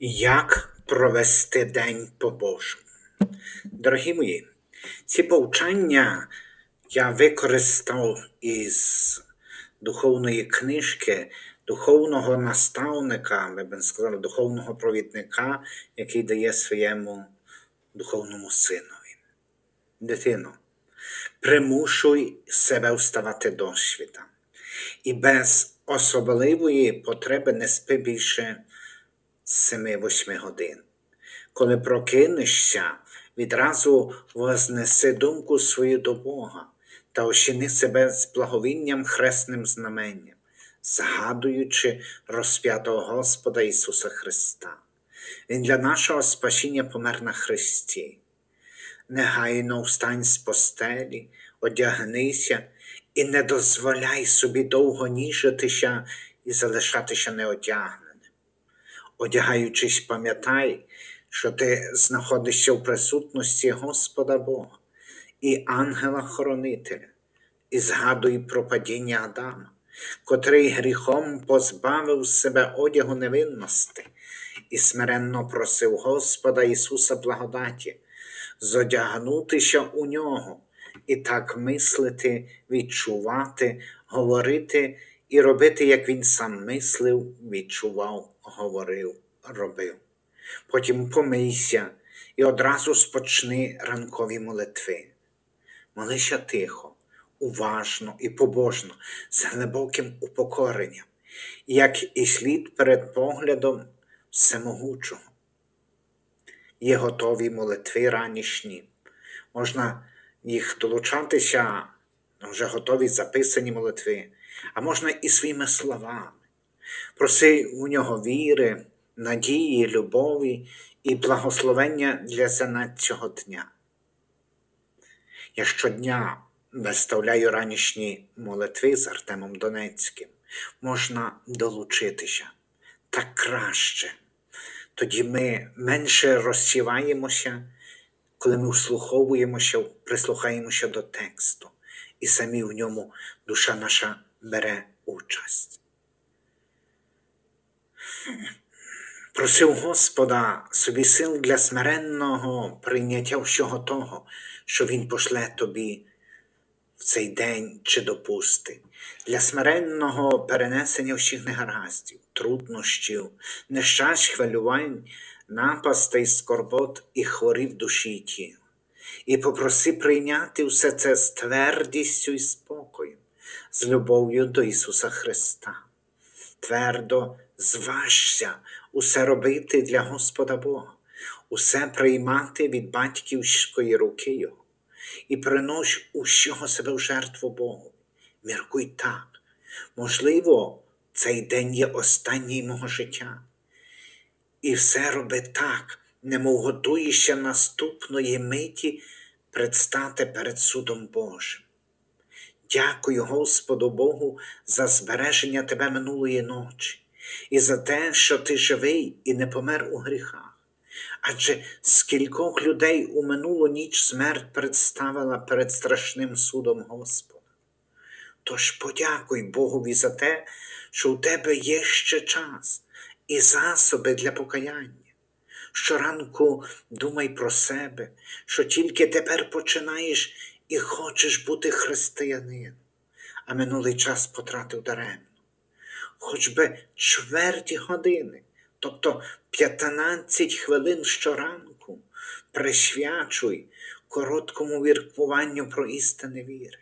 Як провести день по-божому? Дорогі мої, ці повчання я використав із духовної книжки, духовного наставника, ми б сказали, духовного провідника, який дає своєму духовному синові. Дитино, примушуй себе вставати до світа. І без особливої потреби не спи більше 7-8 годин. Коли прокинешся, відразу вознеси думку свою до Бога та ощини себе з благовінням хресним знаменням, згадуючи розп'ятого Господа Ісуса Христа. Він для нашого спасіння помер на Христі. Негайно встань з постелі, одягнися і не дозволяй собі довго ніжитися і залишатися неодягненим. Одягаючись, пам'ятай, що ти знаходишся в присутності Господа Бога і ангела-хоронителя, і згадуй про падіння Адама, котрий гріхом позбавив себе одягу невинності і смиренно просив Господа Ісуса благодаті, зодягнутися у нього і так мислити, відчувати, говорити і робити, як він сам мислив, відчував, говорив, робив. Потім помийся і одразу спочни ранкові молитви. Молися тихо, уважно і побожно, з глибоким упокоренням, як і слід перед поглядом всемогучого. Є готові молитви ранішні. Можна їх долучатися, вже готові записані молитви, а можна і своїми словами. Проси у нього віри, надії, любові і благословення для занадцього дня. Я щодня виставляю ранішні молитви з Артемом Донецьким, можна долучитися так краще. Тоді ми менше розсіваємося, коли ми вслуховуємося, прислухаємося до тексту, і самі в ньому душа наша бере участь. Просив Господа собі сил для смиренного прийняття всього того, що Він пошле тобі в цей день чи допусти, для смиренного перенесення всіх негараздів, труднощів, нещасть, хвилювань, напастей, скорбот і хворів душі й тіла. І попроси прийняти все це з твердістю і спокоєм, з любов'ю до Ісуса Христа. Твердо зважся усе робити для Господа Бога, усе приймати від батьківської руки Його, і принош усього себе в жертву Богу. Міркуй так, можливо, цей день є останній мого життя. І все роби так, немов готуєшся наступної миті предстати перед судом Божим. Дякую Господу Богу за збереження тебе минулої ночі і за те, що ти живий і не помер у гріхах. Адже скількох людей у минулу ніч смерть представила перед страшним судом Господа. Тож подякуй Богові за те, що у тебе є ще час і засоби для покаяння. Щоранку думай про себе, що тільки тепер починаєш і хочеш бути християнином, а минулий час потратив даремно хоч би чверті години, тобто 15 хвилин щоранку, присвячуй короткому віркуванню про істини віри,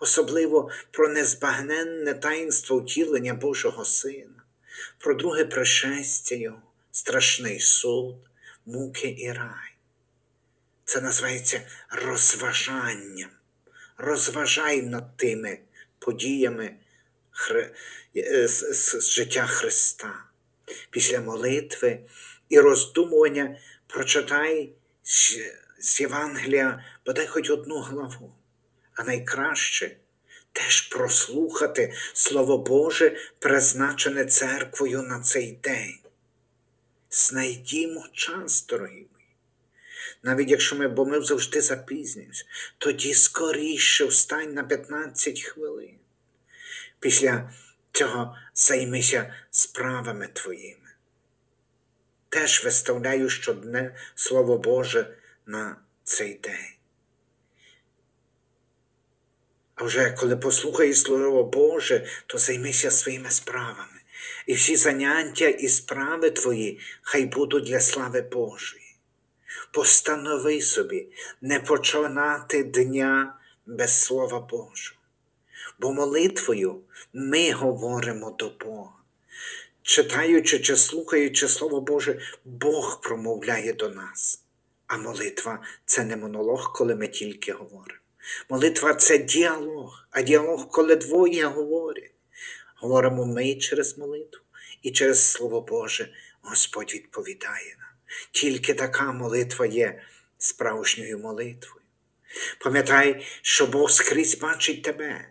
особливо про незбагненне таїнство втілення Божого Сина, про друге пришестя Його, страшний суд, муки і рай. Це називається розважанням. Розважай над тими подіями, Хри... Е, з, з життя Христа. Після молитви і роздумування прочитай з, з Євангелія бодай хоч одну главу, а найкраще теж прослухати Слово Боже, призначене церквою на цей день. Знайдімо час, дорогі. Навіть якщо ми, бо ми завжди запізнюємося, тоді скоріше встань на 15 хвилин. Після цього займися справами твоїми. теж виставляю щодне Слово Боже на цей день. А вже коли послухаєш Слово Боже, то займися своїми справами. І всі заняття і справи твої хай будуть для слави Божої. Постанови собі не починати дня без Слова Божого. Бо молитвою ми говоримо до Бога. Читаючи чи слухаючи Слово Боже, Бог промовляє до нас. А молитва це не монолог, коли ми тільки говоримо. Молитва це діалог, а діалог, коли двоє говорять. Говоримо ми через молитву і через Слово Боже Господь відповідає нам. Тільки така молитва є справжньою молитвою. Пам'ятай, що Бог скрізь бачить тебе,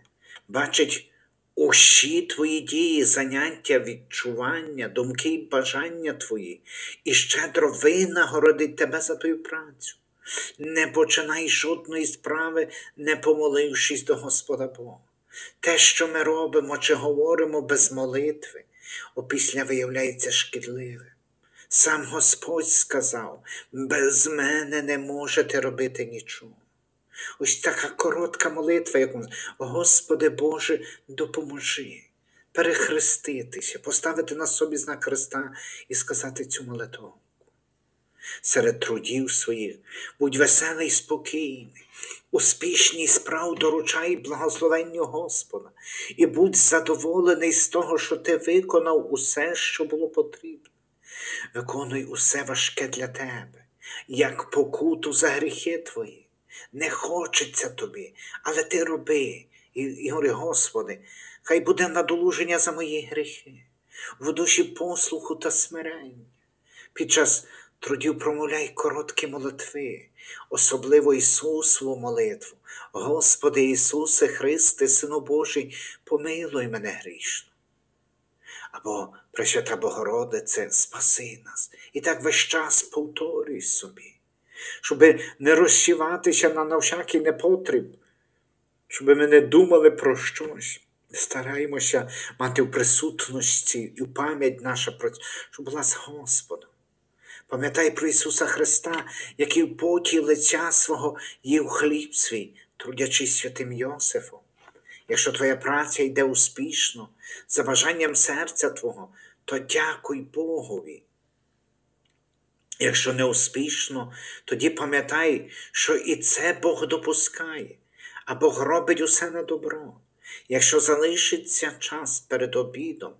бачить усі твої дії, заняття, відчування, думки і бажання твої, і щедро винагородить тебе за твою працю. Не починай жодної справи, не помолившись до Господа Бога. Те, що ми робимо чи говоримо без молитви, опісля виявляється шкідливим. Сам Господь сказав, без мене не можете робити нічого. Ось така коротка молитва, яку Господи Боже, допоможи перехреститися, поставити на собі знак Христа і сказати цю молитву. Серед трудів своїх, будь веселий, спокійний, успішній справ доручай благословенню Господа, і будь задоволений з того, що ти виконав усе, що було потрібно. Виконуй усе важке для тебе, як покуту за гріхи твої. Не хочеться тобі, але ти роби. І, і говори, Господи, хай буде надолуження за мої гріхи, в душі послуху та смирення. Під час трудів промовляй короткі молитви, особливо Ісусову молитву. Господи Ісусе Христе, Сину Божий, помилуй мене грішно. Або Пресвята Богородице, спаси нас. І так весь час повторюй собі, щоб не розсіватися на навшакий непотріб, щоб ми не думали про щось. Стараємося мати в присутності і в пам'ять наша, щоб була з Господом. Пам'ятай про Ісуса Христа, який в поті лиця свого їв хліб свій, трудячись святим Йосифом. Якщо твоя праця йде успішно, за бажанням серця Твого, то дякуй Богові. Якщо не успішно, тоді пам'ятай, що і це Бог допускає, а Бог робить усе на добро. Якщо залишиться час перед обідом,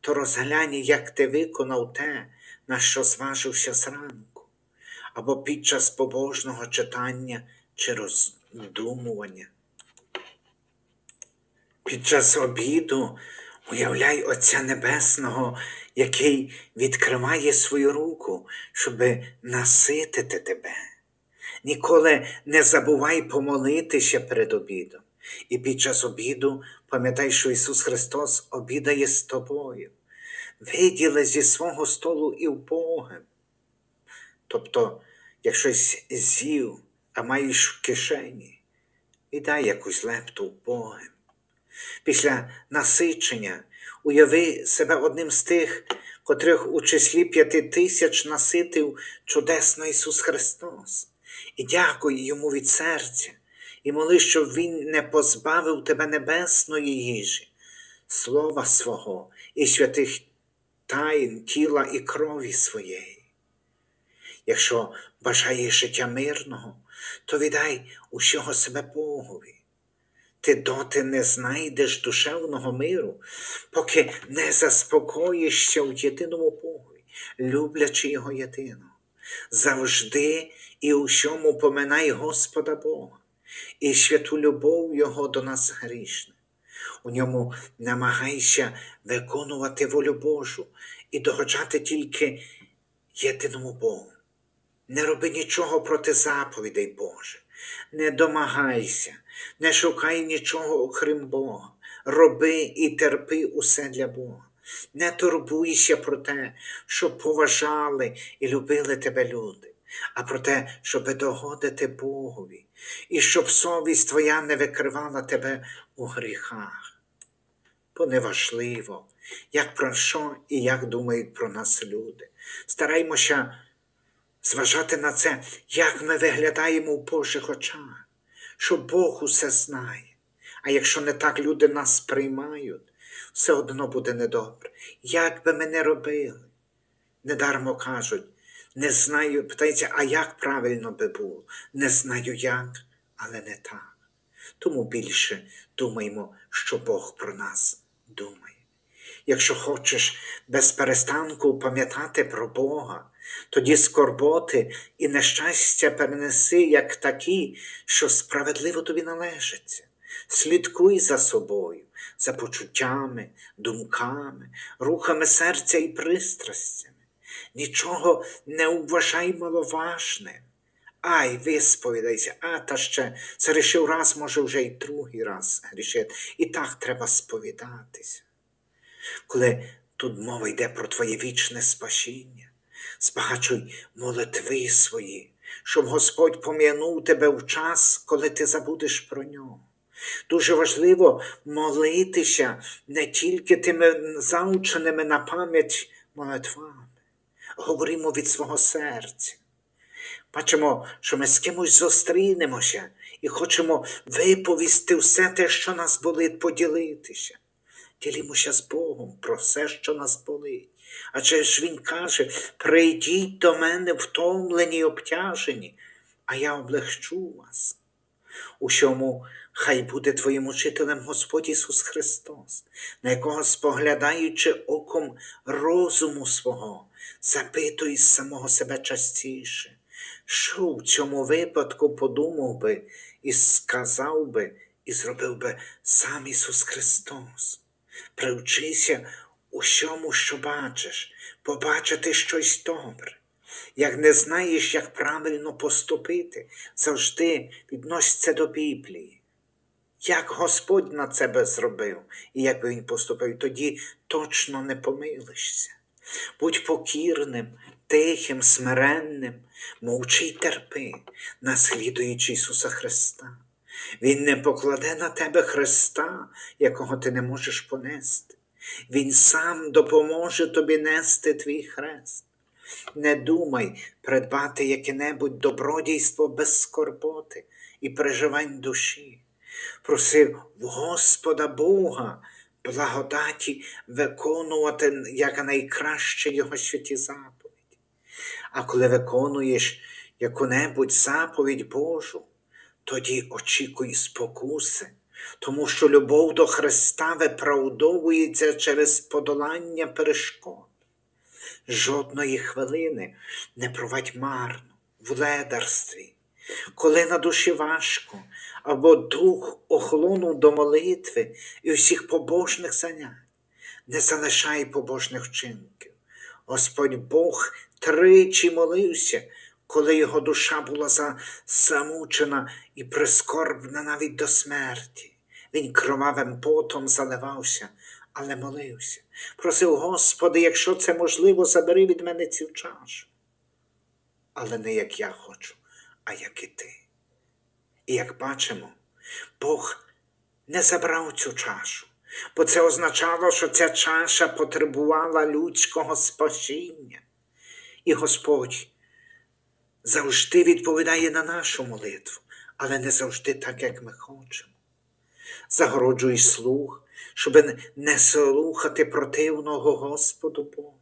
то розглянь, як ти виконав те, на що зважився зранку, або під час побожного читання чи роздумування. Під час обіду уявляй Отця Небесного, який відкриває свою руку, щоб наситити тебе. Ніколи не забувай помолитися перед обідом. І під час обіду пам'ятай, що Ісус Христос обідає з тобою. Виділи зі свого столу і в Богом. Тобто, якщо з'їв, а маєш в кишені, віддай якусь лепту в Богом. Після насичення уяви себе одним з тих, котрих у числі п'яти тисяч наситив чудесно Ісус Христос, і дякуй Йому від серця, і моли, щоб Він не позбавив тебе небесної їжі, слова свого і святих тайн тіла і крові своєї. Якщо бажаєш життя мирного, то віддай усього себе Богові. Ти доти не знайдеш душевного миру, поки не заспокоїшся в єдиному Богові, люблячи Його єдиного. Завжди і усьому поминай Господа Бога і святу любов Його до нас грішне. У ньому намагайся виконувати волю Божу і догоджати тільки єдиному Богу. Не роби нічого проти заповідей Боже, не домагайся, не шукай нічого окрім Бога. Роби і терпи усе для Бога. Не турбуйся про те, щоб поважали і любили тебе люди, а про те, щоб догодити Богові, і щоб совість твоя не викривала тебе у гріхах. Бо неважливо, як про що і як думають про нас люди. Стараймося зважати на це, як ми виглядаємо в Божих очах, що Бог усе знає. А якщо не так люди нас сприймають, все одно буде недобре. Як би ми не робили, недармо кажуть, не знаю, питається, а як правильно би було? Не знаю як, але не так. Тому більше думаємо, що Бог про нас думає. Якщо хочеш без перестанку пам'ятати про Бога, тоді скорботи і нещастя перенеси як такі, що справедливо тобі належаться. Слідкуй за собою, за почуттями, думками, рухами серця і пристрастями. Нічого не вважай маловажним. Ай, висповідайся, а та ще зарішив раз, може, вже й другий раз грішити. І так треба сповідатися. Коли тут мова йде про твоє вічне спасіння, збагачуй молитви свої, щоб Господь пом'янув тебе в час, коли ти забудеш про нього. Дуже важливо молитися не тільки тими заученими на пам'ять молитвами, говоримо від свого серця. Бачимо, що ми з кимось зустрінемося і хочемо виповісти все те, що нас болить, поділитися. Ділімося з Богом про все, що нас болить. Адже ж Він каже: прийдіть до мене втомлені й обтяжені, а я облегчу вас. Усьому хай буде твоїм учителем Господь Ісус Христос, на якого споглядаючи оком розуму свого, запитуй самого себе частіше, що в цьому випадку подумав би і сказав би, і зробив би сам Ісус Христос. Привчися усьому, що бачиш, побачити щось добре. Як не знаєш, як правильно поступити, завжди відноситься до Біблії. Як Господь на тебе зробив і як Він поступив, тоді точно не помилишся. Будь покірним, тихим, смиренним, мовчи й терпи, наслідуючи Ісуса Христа. Він не покладе на тебе Христа, якого ти не можеш понести. Він сам допоможе тобі нести твій хрест. Не думай придбати яке-небудь добродійство без скорботи і переживань душі. Просив в Господа Бога благодаті виконувати якнайкраще Його святі заповіді. А коли виконуєш яку-небудь заповідь Божу, тоді очікуй спокуси, тому що любов до Христа виправдовується через подолання перешкод. Жодної хвилини не провадь марно, в ледарстві, коли на душі важко, або дух охолонув до молитви і усіх побожних занять, не залишай побожних вчинків. Господь Бог тричі молився, коли його душа була замучена і прискорбна навіть до смерті. Він кровавим потом заливався, але молився. Просив, Господи, якщо це можливо, забери від мене цю чашу. Але не як я хочу, а як і ти. І як бачимо, Бог не забрав цю чашу, бо це означало, що ця чаша потребувала людського спасіння. І Господь завжди відповідає на нашу молитву, але не завжди так, як ми хочемо. Загороджуй слух, щоб не слухати противного Господу Богу.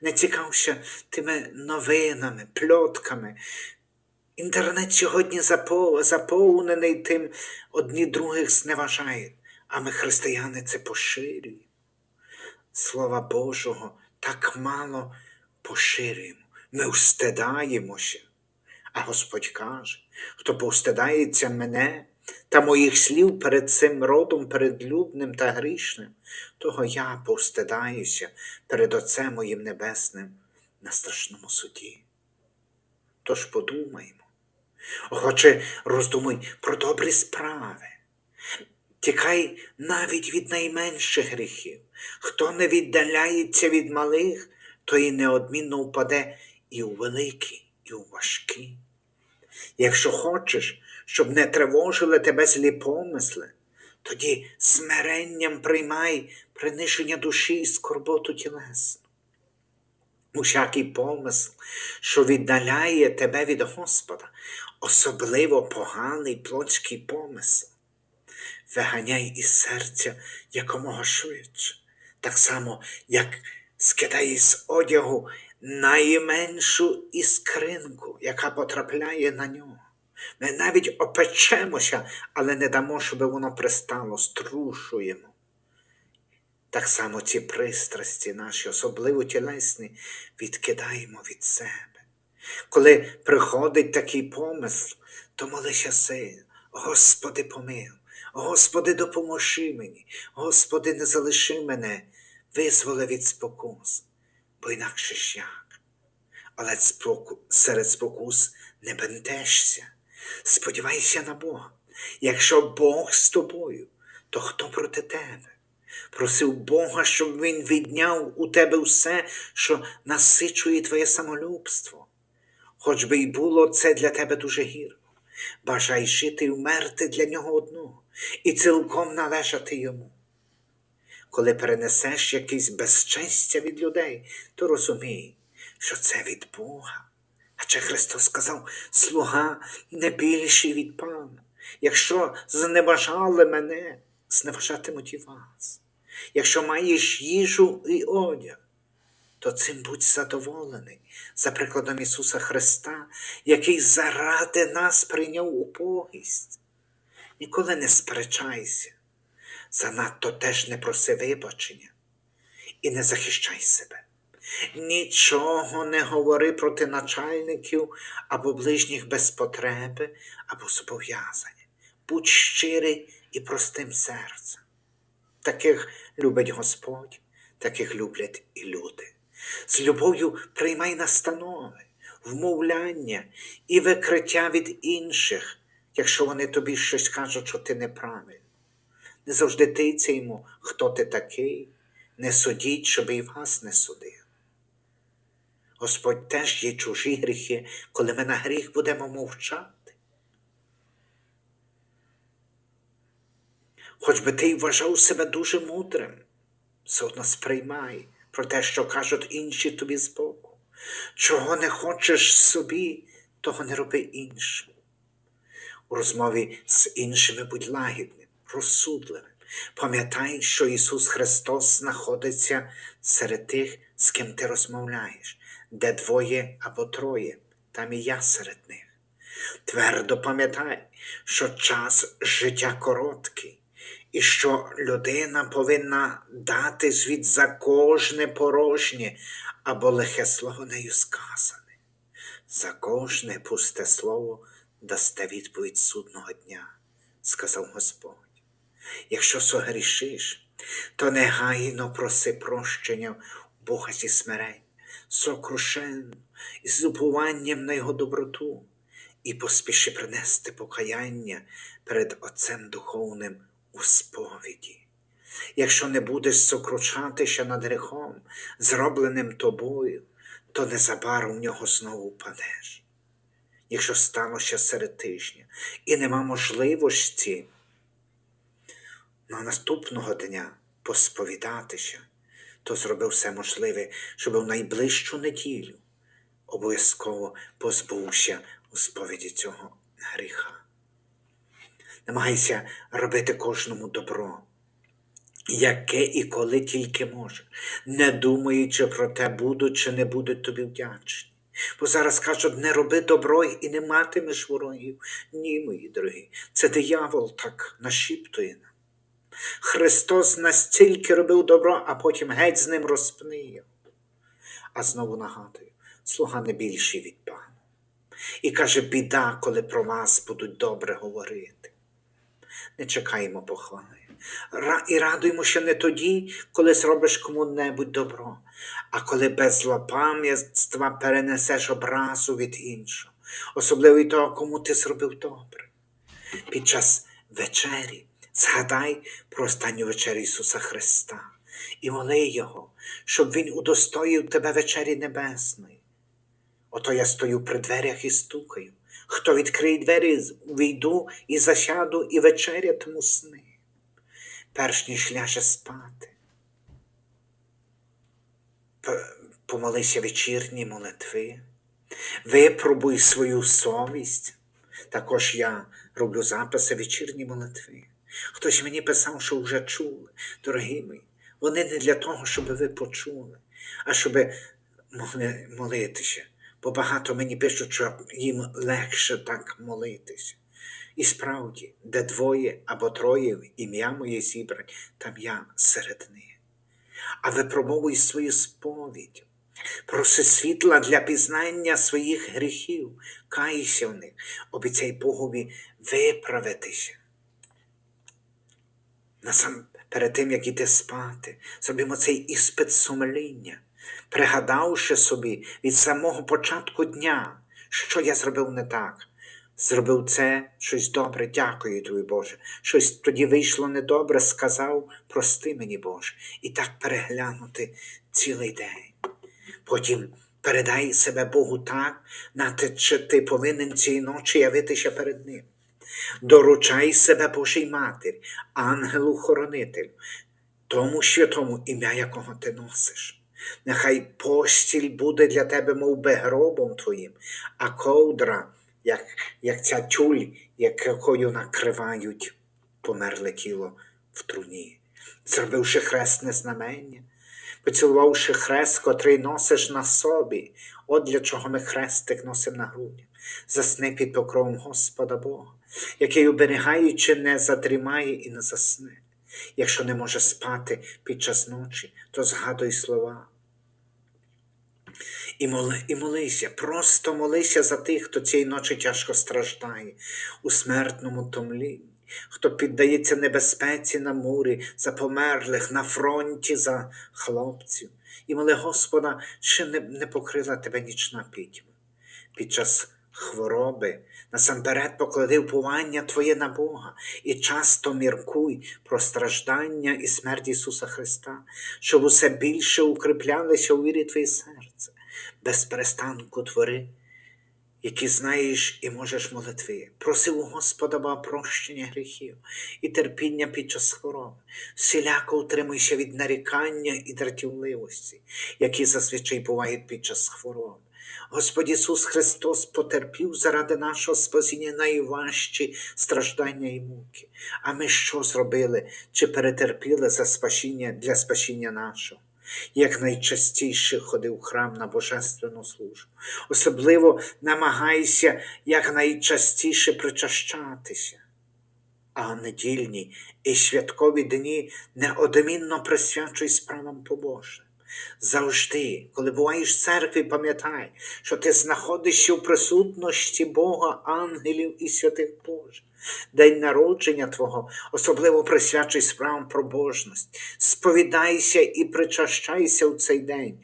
Не цікався тими новинами, пльотками. Інтернет сьогодні заповнений тим, одні других зневажають, а ми, християни, це поширюємо. Слова Божого так мало поширюємо. Ми встидаємося. А Господь каже, хто повстидається мене та моїх слів перед цим родом передлюбним та грішним, того я повстидаюся перед Отцем моїм Небесним на страшному суді. Тож подумаймо, охоче роздумуй про добрі справи. Тікай навіть від найменших гріхів. Хто не віддаляється від малих, той неодмінно впаде і у великі, і у важкі. Якщо хочеш, щоб не тривожили тебе злі помисли, тоді смиренням приймай приниження душі і скорботу тілесну. Усякий помисл, що віддаляє тебе від Господа, особливо поганий плотський помисл, виганяй із серця якомога швидше, так само, як скидай з одягу найменшу іскринку, яка потрапляє на нього. Ми навіть опечемося, але не дамо, щоб воно пристало, струшуємо. Так само ці пристрасті наші, особливо тілесні, відкидаємо від себе. Коли приходить такий помисл, то молися син, Господи помил, Господи, допоможи мені, Господи, не залиши мене, визволи від спокус, бо інакше ж як. Але серед спокус не бентешся, сподівайся на Бога. Якщо Бог з тобою, то хто проти тебе? Просив Бога, щоб Він відняв у тебе все, що насичує твоє самолюбство. Хоч би й було це для тебе дуже гірко. Бажай жити і вмерти для нього одного і цілком належати йому. Коли перенесеш якесь безчестя від людей, то розумій, що це від Бога. Адже Христос сказав, слуга не більший від Пана. Якщо зневажали мене, зневажатимуть і вас. Якщо маєш їжу і одяг, то цим будь задоволений, за прикладом Ісуса Христа, який заради нас прийняв убогість. Ніколи не сперечайся, занадто теж не проси вибачення і не захищай себе. Нічого не говори проти начальників або ближніх без потреби або зобов'язання. Будь щирий і простим серцем. Таких любить Господь, таких люблять і люди. З любов'ю приймай настанови, вмовляння і викриття від інших, якщо вони тобі щось кажуть, що ти неправильно. Не завжди тиця йому, хто ти такий, не судіть, щоб і вас не судив. Господь теж є чужі гріхи, коли ми на гріх будемо мовчати. Хоч би ти вважав себе дуже мудрим, все одно сприймай про те, що кажуть інші тобі збоку. Чого не хочеш собі, того не роби іншим. У розмові з іншими будь лагідним, розсудливим. Пам'ятай, що Ісус Христос знаходиться серед тих, з ким ти розмовляєш, де двоє або троє, там і я серед них. Твердо пам'ятай, що час життя короткий, і що людина повинна дати звіт за кожне порожнє або лихе слово нею сказане. За кожне пусте слово дасте відповідь судного дня, сказав Господь. Якщо согрішиш, то негайно проси прощення Бога зі смирень, сокрушенно і з упуванням на Його доброту, і поспіши принести покаяння перед Отцем Духовним у сповіді. Якщо не будеш сокручатися над грехом, зробленим тобою, то незабаром в нього знову впадеш. Якщо сталося серед тижня і нема можливості на наступного дня посповідатися, то зроби все можливе, щоб у найближчу неділю обов'язково позбувся у сповіді цього гріха. Намагайся робити кожному добро, яке і коли тільки можеш, не думаючи про те, будуть чи не будуть тобі вдячні. Бо зараз кажуть, не роби добро і не матимеш ворогів. Ні, мої дорогі, це диявол так нашіптує. Христос настільки робив добро, а потім геть з ним розпни його. А знову нагадую, слуга не більший від пана. І каже, біда, коли про вас будуть добре говорити. Не чекаємо похвали. І радуємося не тоді, коли зробиш кому-небудь добро, а коли без злопам'ятства перенесеш образу від іншого, особливо від того, кому ти зробив добре. Під час вечері згадай про останню вечерю Ісуса Христа і моли Його, щоб Він удостоїв тебе вечері небесної. Ото я стою при дверях і стукаю. Хто відкриє двері, війду і засяду і вечерятиму з ним. перш ніж ляже спати. Помолися вечірні молитви, випробуй свою совість. Також я роблю записи вечірні молитви. Хтось мені писав, що вже чули, дорогі мої. Вони не для того, щоб ви почули, а щоб могли молитися. Бо багато мені пишуть, що їм легше так молитися. І справді, де двоє або троє ім'я моє зібрань, там я серед них. А випробовуй свою сповідь. Проси світла для пізнання своїх гріхів, кайся в них, обіцяй Богові виправитися. Насам перед тим, як іти спати, зробимо цей іспит сумління, пригадавши собі від самого початку дня, що я зробив не так. Зробив це щось добре, дякую тобі, Боже. Щось тоді вийшло недобре, сказав, прости мені, Боже, і так переглянути цілий день. Потім передай себе Богу так, на те, чи ти повинен цієї ночі явитися перед Ним. Доручай себе Божій Матері, ангелу-хоронителю, тому святому ім'я, якого ти носиш. Нехай постіль буде для тебе, мов би, гробом твоїм, а ковдра, як, як ця тюль, якою накривають померле тіло в труні. Зробивши хресне знамення, поцілувавши хрест, котрий носиш на собі, от для чого ми хрестик носимо на грудях. Засни під покровом Господа Бога, який, оберігаючи, не задрімає і не засне. Якщо не може спати під час ночі, то згадуй слова. І, моли, і молися, просто молися за тих, хто цієї ночі тяжко страждає у смертному томлінні, хто піддається небезпеці на мурі, за померлих, на фронті за хлопців. І моли Господа, чи не, не покрила тебе нічна пітьма. Під час хвороби насамперед поклади впування Твоє на Бога і часто міркуй про страждання і смерть Ісуса Христа, щоб усе більше укріплялися у вірі Твоє серце, без перестанку твори, які знаєш і можеш молитви. Проси у Господа Бога прощення гріхів і терпіння під час хвороби. Всіляко утримуйся від нарікання і дратівливості, які зазвичай бувають під час хвороби. Господь Ісус Христос потерпів заради нашого спасіння найважчі страждання і муки. А ми що зробили чи перетерпіли за спасіння для спасіння нашого? Як найчастіше ходив храм на божественну службу. Особливо намагайся якнайчастіше причащатися. А недільні і святкові дні неодмінно присвячуй справам побожним. Завжди, коли буваєш в церкві, пам'ятай, що ти знаходишся у присутності Бога, ангелів і святих Божих. День народження Твого особливо присвячуй справам пробожності. Сповідайся і причащайся у цей день,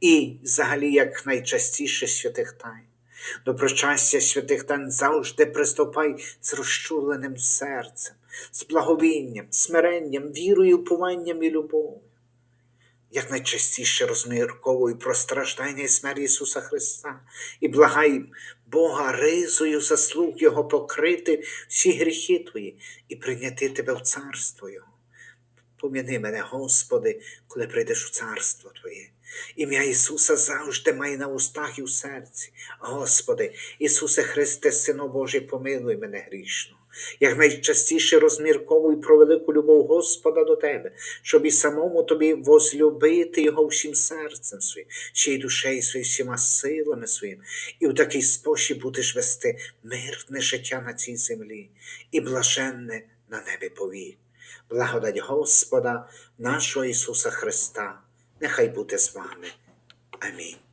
і взагалі як найчастіше святих тайн. До причастя святих тайн завжди приступай з розчуленим серцем, з благовінням, смиренням, вірою, упованням і любов'ю як найчастіше розмірковуй про страждання і смерть Ісуса Христа і благай Бога ризою заслуг Його покрити всі гріхи Твої і прийняти Тебе в царство Його. Пом'яни мене, Господи, коли прийдеш у царство Твоє. Ім'я Ісуса завжди має на устах і в серці. Господи, Ісусе Христе, Сино Божий, помилуй мене грішно. Як найчастіше розмірковуй про велику любов Господа до тебе, щоб і самому тобі возлюбити Його всім серцем своїм, ще й душею своєю, всіма силами своїм, і в такий спосіб будеш вести мирне життя на цій землі і блаженне на небі повік. Благодать Господа, нашого Ісуса Христа, нехай буде з вами. Амінь.